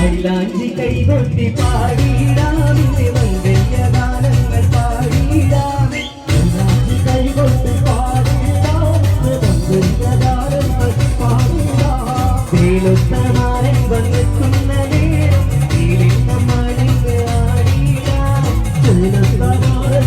മൈലാഞ്ചി കൈകൊട്ടി പാടിയിടാവിന്റെ വന്ദന്യ ഗാനങ്ങൾ പാടിയിടാവെ മൈലാഞ്ചി കൈകൊട്ടി പാടിയിടാവിന്റെ വന്ദന്യ ഗാനങ്ങൾ പാടിയിടാം തേലുത്തമാരൻ വന്നെത്തുന്ന നേരം തേലിന്റെ മണികൾ ആടിയിടാം തേലുത്തമാരൻ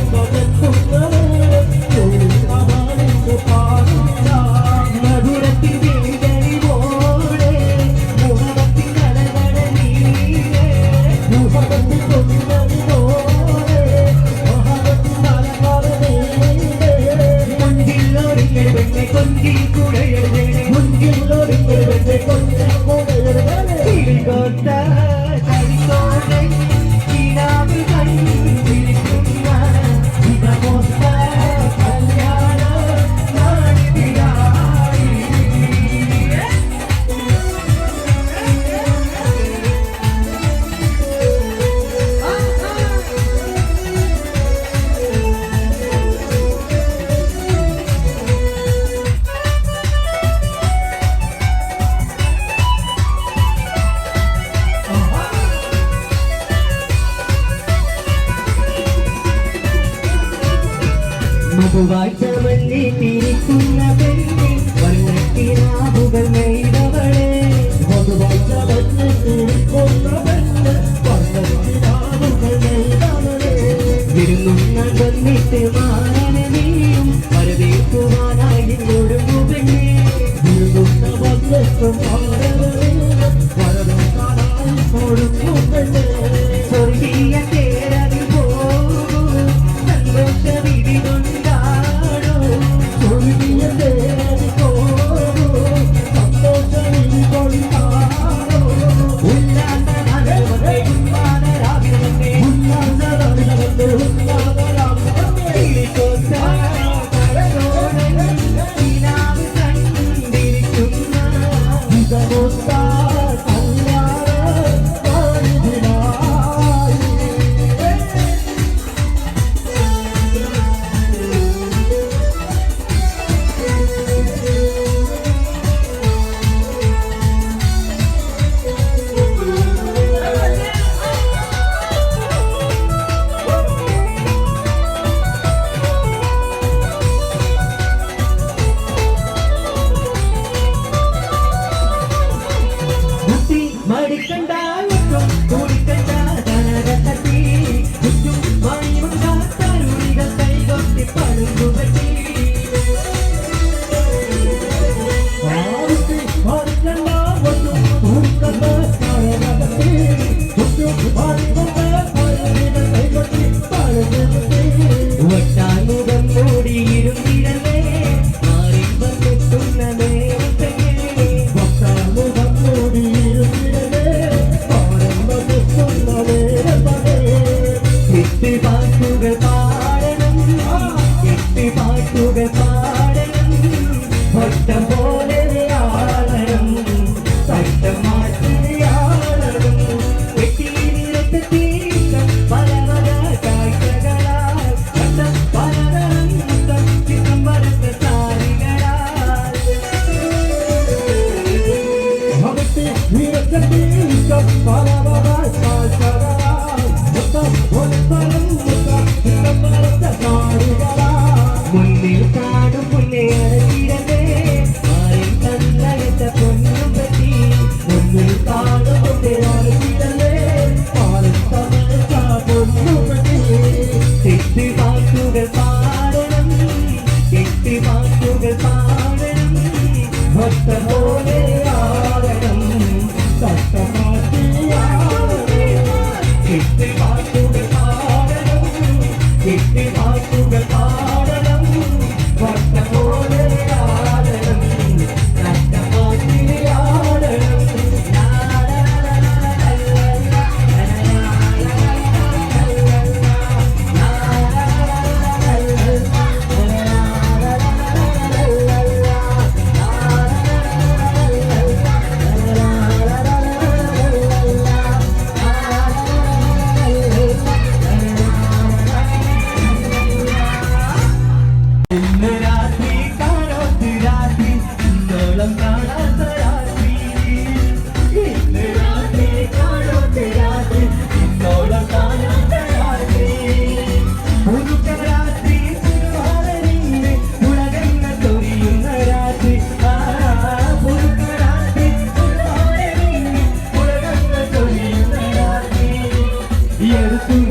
പൂവാച്ചമല്ലി തിരിക്കുന്ന പെണ്ണി വർണത്തിനാവുകൾ നെയ്തവളെ പൊതുവാച്ചമഞ്ഞ് തിരിക്കുന്ന പെണ്ണ് വർണത്തിനാവുകൾ നെയ്തവളെ വിരുന്നുണ്ണ കൊന്നിട്ട് മാറണ നീയും വരവേൽക്കുവാൻ Bala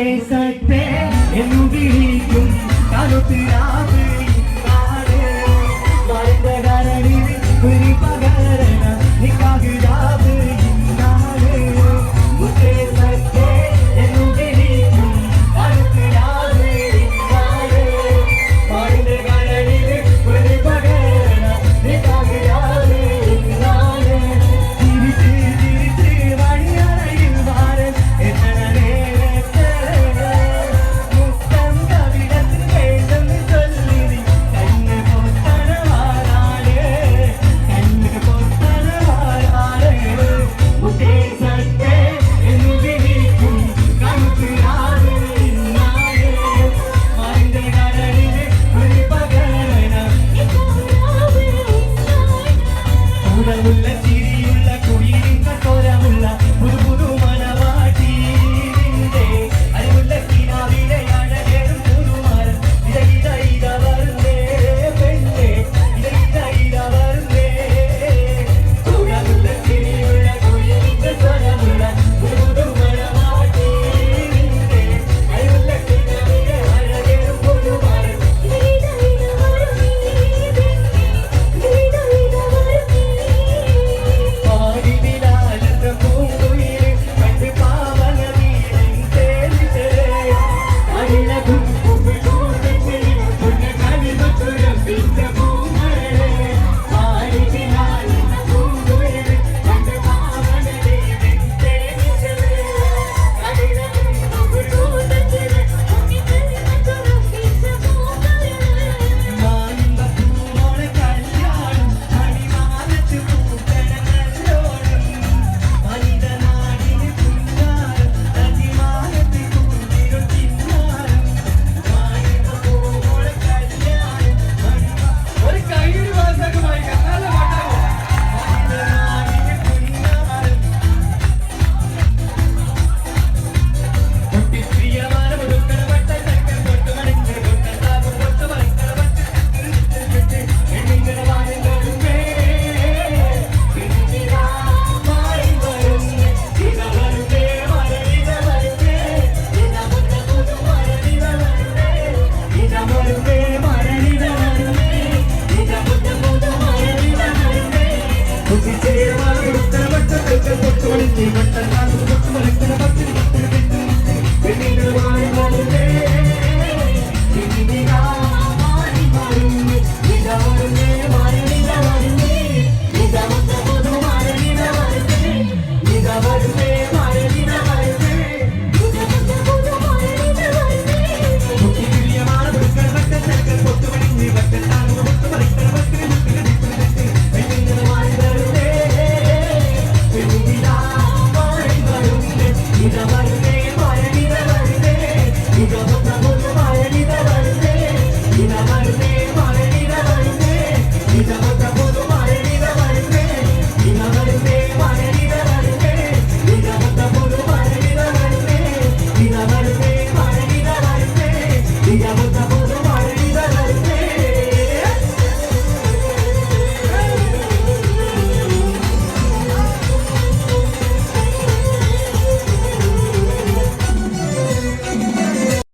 so